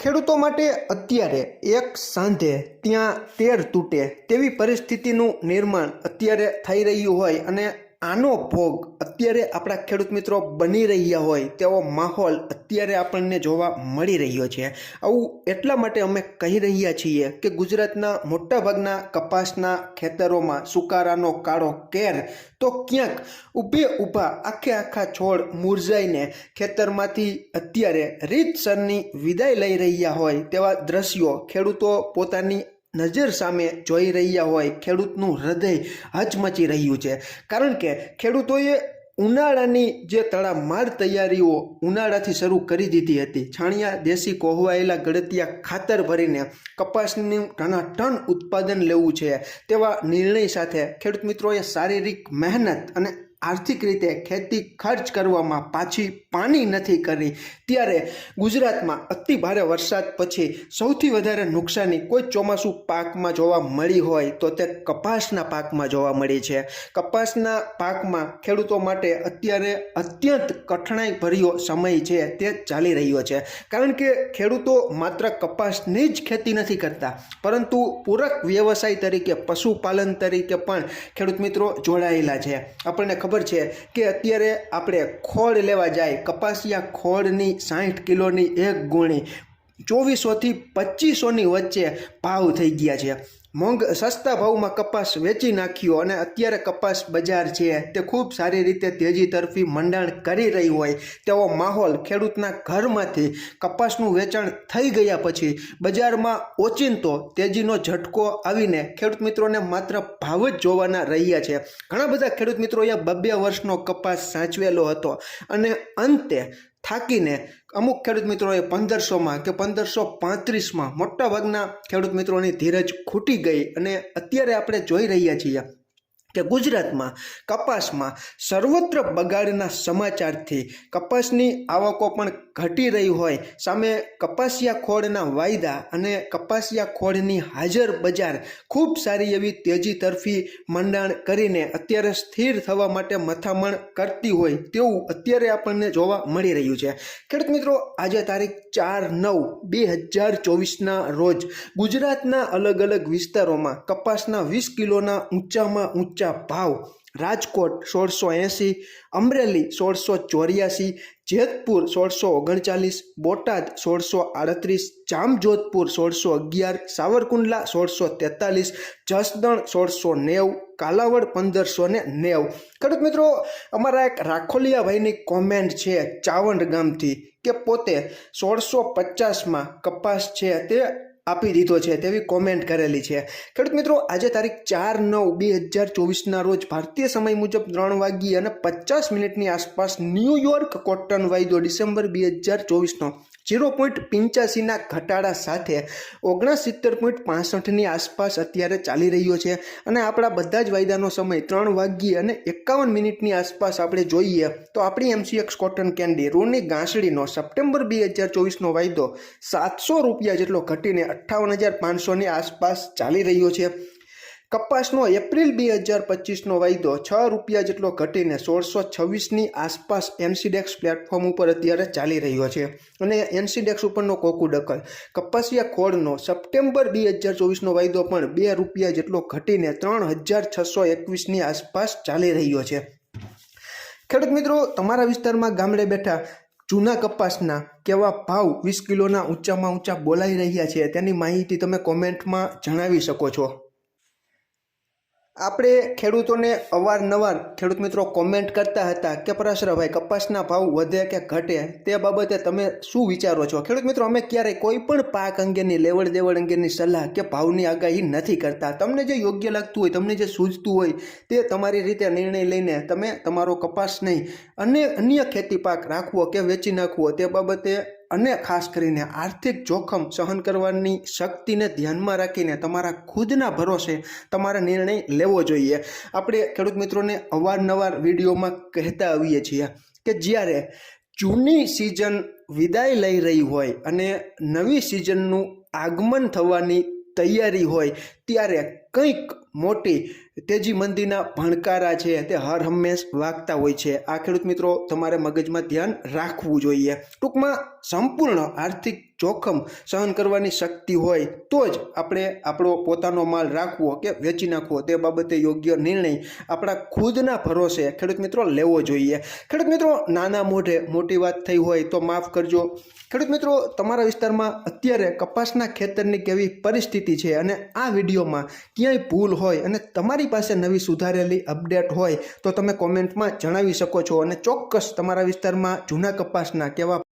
ખેડૂતો માટે અત્યારે એક સાંધે ત્યાં તેર તૂટે તેવી પરિસ્થિતિનું નિર્માણ અત્યારે થઈ રહ્યું હોય અને આનો ભોગ અત્યારે આપણા ખેડૂત મિત્રો બની રહ્યા હોય, તેવો માહોલ અત્યારે આપણને જોવા મળી રહ્યો છે. આવું એટલા માટે અમે કહી રહ્યા છીએ કે ગુજરાતના મોટાભાગના કપાસના ખેતરોમાં સુકારાનો કાળો કેર તો ક્યાંક ઊભે ઊભા આખે આખા છોડ મુરઝાઈને ખેતરમાંથી અત્યારે રીતસરની વિદાય લઈ રહ્યા હોય તેવા દ્રશ્યો ખેડૂતો પોતાની નજર સામે જોઈ રહ્યા હોય ખેડૂતનું હૃદય હચમચી રહ્યું છે. કારણ કે ખેડૂતોએ ઉનાળાની જે તડામાર તૈયારીઓ ઉનાળાથી શરૂ કરી દીધી હતી. છાણિયા, દેશી કોહવાયેલા ગળતિયા ખાતર ભરીને કપાસનું ટના ટન ઉત્પાદન લેવું છે. તેવા નિર્ણય સાથે ખેડૂત મિત્રોએ શારીરિક મહેનત અને આર્થિક રીતે ખેતી ખર્ચ કરવામાં પાછી પાણી નથી કરી. ત્યારે ગુજરાતમાં અતિ ભારે વરસાદ પછી સૌથી વધારે નુકસાની કોઈ ચોમાસું પાકમાં જોવા મળી હોય તો તે કપાસના પાકમાં જોવા મળી છે. કપાસના પાકમાં ખેડૂતો માટે અત્યારે અત્યંત કઠણાઈ ભર્યો સમય છે તે ચાલી રહ્યો છે. કારણ કે ખેડૂતો માત્ર કપાસની જ ખેતી નથી કરતા, પરંતુ પૂરક વ્યવસાય તરીકે, પશુપાલન તરીકે પણ ખેડૂત મિત્રો જોડાયેલા છે. આપણને ખબર છે કે અત્યારે આપણે ખોળ લેવા જાય. કપાસિયા ખોળની સાઠ કિલોની એક ગુણી ચોવીસોથી પચીસોની વચ્ચે ભાવ થઈ ગયા છે. મોંઘ સસ્તા ભાવમાં કપાસ વેચી નાખ્યો અને અત્યારે કપાસ બજાર છે. તે ખૂબ સારી રીતે તેજી તરફી મંડાણ કરી રહી હોય તેવો માહોલ ખેડૂતના ઘરમાંથી કપાસનું વેચાણ થઈ ગયા પછી બજારમાં ઓચિંતો તેજીનો ઝટકો આવીને ખેડૂત મિત્રોને માત્ર ભાવ જ જોવાના રહ્યા છે. ઘણા બધા ખેડૂત મિત્રોએ બબ્બે વર્ષનો કપાસ સાચવેલો હતો અને અંતે થાકીને અમુક ખેડૂત મિત્રોએ પંદરસોમાં કે પંદરસો પાંત્રીસમાં મોટાભાગના ખેડૂત મિત્રોની ધીરજ ખૂટી ગઈ અને અત્યારે આપણે જોઈ રહ્યા છીએ કે ગુજરાતમાં કપાસમાં સર્વત્ર બગાડના સમાચારથી કપાસની આવકો પણ ઘટી રહી હોય. સામે કપાસિયા ખોળના વાયદા અને કપાસિયા ખોળની હાજર બજાર ખૂબ સારી એવી તેજી તરફી મંડાણ કરીને અત્યારે સ્થિર થવા માટે મથામણ કરતી હોય તેવું અત્યારે આપણને જોવા મળી રહ્યું છે. ખેડૂત મિત્રો, આજે તારીખ ચાર નવ બે હજાર ચોવીસના રોજ ગુજરાતના અલગ અલગ વિસ્તારોમાં કપાસના વીસ કિલોના ઊંચામાં ઊંચા ભાવ રાજકોટ સોળસો એંસી, અમરેલી સોળસો ચોર્યાસી, જેતપુર સોળસો ઓગણચાલીસ, બોટાદ સોળસો આડત્રીસ, જામજોધપુર સોળસો અગિયાર, સાવરકુંડલા સોળસો તેતાલીસ, જસદણ સોળસો નેવ, કાલાવડ પંદરસો ને નેવ. ખેડૂત મિત્રો, અમારા એક રાખોલિયાભાઈની કોમેન્ટ છે ચાવંડ ગામથી કે પોતે સોળસો પચાસમાં કપાસ છે તે આપી દીધો છે તેવી કોમેન્ટ કરેલી છે. ખેડૂત મિત્રો, આજે તારીખ ચાર નવ બે હજાર ચોવીસના રોજ ભારતીય સમય મુજબ ત્રણ વાગી અને પચાસ મિનિટની આસપાસ ન્યૂયોર્ક કોટન વાયદો ડિસેમ્બર બે હજાર ચોવીસનો ઝીરો પોઈન્ટ પિંચ્યાસીના ઘટાડા સાથે ઓગણસિત્તેર પોઈન્ટ પાસઠની આસપાસ અત્યારે ચાલી રહ્યો છે અને આપણા બધા જ વાયદાનો સમય ત્રણ વાગી અને એકાવન મિનિટની આસપાસ આપણે જોઈએ તો આપણી એમસીએક્સ કોટન કેન્ડી રૂની ગાંસડીનો સપ્ટેમ્બર બે હજાર ચોવીસનો વાયદો સાતસો રૂપિયા જેટલો ઘટીને અઠ્ઠાવન હજાર પાંચસોની આસપાસ ચાલી રહ્યો છે. કપાસનો એપ્રિલ બે હજાર પચીસનો વાયદો છ રૂપિયા જેટલો ઘટીને સોળસો છવ્વીસની આસપાસ એનસીડેક્સ પ્લેટફોર્મ ઉપર અત્યારે ચાલી રહ્યો છે. અને એનસીડેક્સ ઉપરનો કોકુ ડકલ. કપાસિયા ખોળનો સપ્ટેમ્બર બે હજાર ચોવીસનો વાયદો પણ બે રૂપિયા જેટલો ઘટીને ત્રણ હજાર છસો એકવીસની આસપાસ ચાલી રહ્યો છે. ખેડૂત મિત્રો, તમારા વિસ્તારમાં ગામડે બેઠા જૂના કપાસના કેવા ભાવ વીસ કિલોના ઊંચામાં ઊંચા બોલાઈ રહ્યા છે, તેની માહિતી તમે કોમેન્ટમાં જણાવી શકો છો. આપણે ખેડૂતોને અવારનવાર ખેડૂત મિત્રો કોમેન્ટ કરતા હતા કે પરાશરભાઈ, કપાસના ભાવ વધે કે ઘટે? તે બાબતે તમે શું વિચારો છો? ખેડૂત મિત્રો, અમે ક્યારેય કોઈ પણ પાક અંગેની, લેવડ દેવડ અંગેની સલાહ કે ભાવની આગાહી નથી કરતા. તમને જે યોગ્ય લાગતું હોય, તમને જે સૂઝતું હોય, તે તમારી રીતે નિર્ણય લઈને તમે તમારો કપાસ નહીં, અને અન્ય ખેતી પાક રાખવો કે વેચી નાખવો, તે બાબતે અને ખાસ કરીને આર્થિક જોખમ સહન કરવાની શક્તિને ધ્યાનમાં રાખીને તમારા ખુદના ભરોસે તમારે નિર્ણય લેવો જોઈએ. આપણે ખેડૂત મિત્રોને અવારનવાર વિડીયોમાં કહેતા આવીએ છીએ કે જ્યારે જૂની સિઝન વિદાય લઈ રહી હોય અને નવી સિઝનનું આગમન થવાની તૈયારી હોય, ત્યારે કંઈક મોટી તેજી મંદીના ભણકારા છે તે હર હંમેશ વાગતા હોય છે. આ ખેડૂત મિત્રો, તમારે મગજમાં ધ્યાન રાખવું જોઈએ. ટૂંકમાં સંપૂર્ણ આર્થિક જોખમ સહન કરવાની શક્તિ હોય તો જ આપણે આપણો પોતાનો માલ રાખવો કે વેચી નાખવો તે બાબતે યોગ્ય નિર્ણય આપણા ખુદના ભરોસે ખેડૂત મિત્રો લેવો જોઈએ. ખેડૂત મિત્રો, નાના મોઢે મોટી વાત થઈ હોય તો માફ કરજો. ખેડૂત મિત્રો, તમારા વિસ્તારમાં અત્યારે કપાસના ખેતરની કેવી પરિસ્થિતિ છે અને આ વિડીયોમાં ક્યાંય ભૂલ હોય અને તમારી પાસે નવી સુધારેલી અપડેટ હોય તો તમે કોમેન્ટમાં જણાવી શકો છો અને ચોક્કસ તમારા વિસ્તારમાં જૂના કપાસના કેવા